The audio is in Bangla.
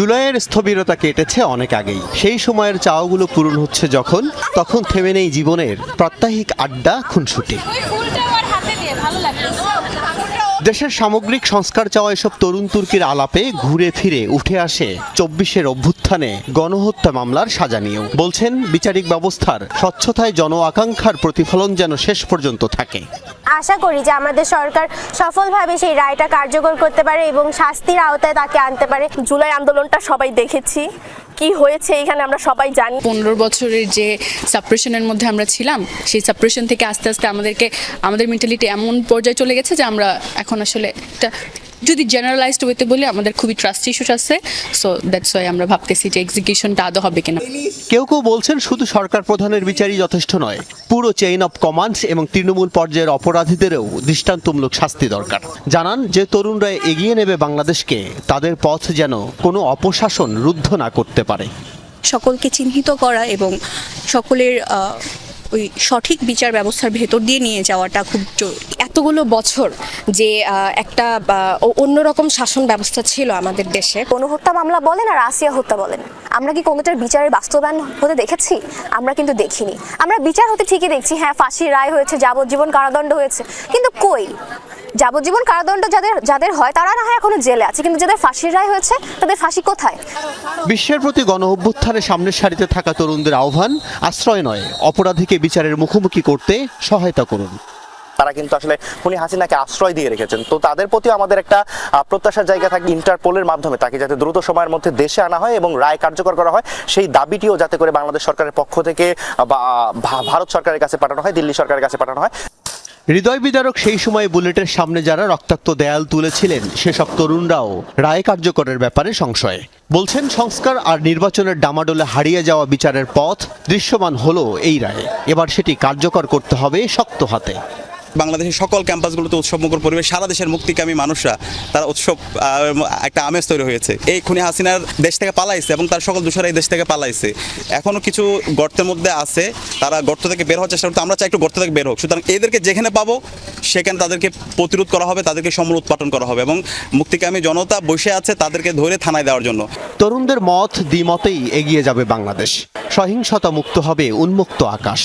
জুলাইয়ের স্থবিরতা কেটেছে অনেক আগেই। সেই সময়ের চাওয়াগুলো পূরণ হচ্ছে যখন, তখন থেমে নেই জীবনের প্রাত্যহিক আড্ডা, খুনসুটি। দেশের সামগ্রিক সংস্কার চাওয়া এসব তরুণ তুর্কির আলাপে ঘুরে ফিরে উঠে আসে চব্বিশের অভ্যুত্থানে গণহত্যা মামলার সাজা নিয়েও। বলছেন, বিচারিক ব্যবস্থার স্বচ্ছতায় জন আকাঙ্ক্ষার প্রতিফলন যেন শেষ পর্যন্ত থাকে। আশা করি যে আমাদের সরকার সফলভাবে সেই রায়টা কার্যকর করতে পারে এবং শাস্তির আওতায় তাকে আনতে পারে। জুলাই আন্দোলনটা সবাই দেখেছি। কি হয়েছে এখানে আমরা সবাই জানি। পনেরো বছরের যে সাপ্রেশনের মধ্যে আমরা ছিলাম, সেই সাপ্রেশন থেকে আস্তে আস্তে আমাদেরকে, আমাদের মেন্টালিটি এমন পর্যায়ে চলে গেছে যে আমরা এখন আসলে একটা যদি জেনারেলাইজড ওয়েতে বলি আমাদের খুবই ট্রাস্ট ইস্যুস আছে সো দ্যাটস ওয়াই আমরা ভাবতেছি যে এক্সিকিউশনটা আদৌ হবে কিনা। কেউ কেউ বলছেন শুধু সরকার প্রধানের বিচারই যথেষ্ট নয় পুরো চেইন অফ কমান্ডস এবং তৃণমূল পর্যায়ের অপরাধীদেরও দৃষ্টান্তমূলক শাস্তি দরকার। জানান যে তরুণরা এগিয়ে নেবে বাংলাদেশকে তাদের পথ যেন কোনো অপশাসন রুদ্ধ না করতে পারে। সকলকে চিহ্নিত করা এবং সকলের ওই সঠিক বিচার ব্যবস্থার ভেতর দিয়ে নিয়ে যাওয়াটা খুব জরুরি। এতগুলো বছর যে একটা অন্যরকম শাসন ব্যবস্থা ছিল আমাদের দেশে। কোনো হত্যা মামলা বলেন আর রাশিয়া হত্যা বলেন আমরা কি কোনোটার বিচারের বাস্তবায়ন হতে দেখেছি? আমরা কিন্তু দেখিনি। আমরা বিচার হতে ঠিকই দেখছি হ্যাঁ ফাঁসির রায় হয়েছে যাবজ্জীবন কারাদণ্ড হয়েছে। কিন্তু কই? যাবজ্জীবন কারাদণ্ড যাদের যাদের হয় তারা না হয় এখনও জেলে আছে। কিন্তু যাদের ফাঁসির রায় হয়েছে তাদের ফাঁসি কোথায়? বিশ্বের প্রতি গণ অভ্যুত্থানে সামনের সারিতে থাকা তরুণদের আহ্বান আশ্রয় নয়। অপরাধীকে বিচারের মুখোমুখি করতে সহায়তা করুন। তারা কিন্তু আসলে খুনি হাসিনাকে আশ্রয় দিয়ে রেখেছেন। তো তাদের প্রতিও আমাদের একটা প্রত্যাশার জায়গা থাকে ইন্টারপোলের মাধ্যমে, তাকে যাতে দ্রুত সময়ের মধ্যে দেশে আনা হয় এবং রায় কার্যকর করা হয়, সেই দাবিটিও যাতে করে বাংলাদেশ সরকারের পক্ষ থেকে বা ভারত সরকারের কাছে পাঠানো হয়, দিল্লি সরকারের কাছে পাঠানো হয়। হৃদয় বিদারক সেই সময় বুলেটের সামনে যারা রক্তাক্ত দেয়াল তুলেছিলেন, সেসব তরুণরাও রায় কার্যকরের ব্যাপারে সংশয়। বলছেন, সংস্কার আর নির্বাচনের ডামাডোলে হারিয়ে যাওয়া বিচারের পথ দৃশ্যমান হলো এই রায়ে। এবার সেটি কার্যকর করতে হবে শক্ত হাতে। বাংলাদেশের সকল ক্যাম্পাসগুলোতে উৎসবমুখর পরিবেশ, সারা দেশের মুক্তিকামী মানুষরা, তারা উৎসব একটা আমেজ তৈরি হয়েছে। এই খুনি হাসিনার দেশ থেকে পালাইছে এবং তার সকল দোষরা এই দেশ থেকে পালাইছে। এখনও কিছু গর্তের মধ্যে আছে, তারা গর্ত থেকে বের হওয়ার চেষ্টা করতে আমরা চাই একটু গর্ত থেকে বের হোক। সুতরাং এদেরকে যেখানে পাবো, সেখানে তাদেরকে প্রতিরোধ করা হবে, তাদেরকে সমূল উৎপাদন করা হবে এবং মুক্তিকামী জনতা বসে আছে তাদেরকে ধরে থানায় দেওয়ার জন্য। তরুণদের মত দ্বিমতেই এগিয়ে যাবে বাংলাদেশ। সহিংসতা মুক্ত হবে উন্মুক্ত আকাশ।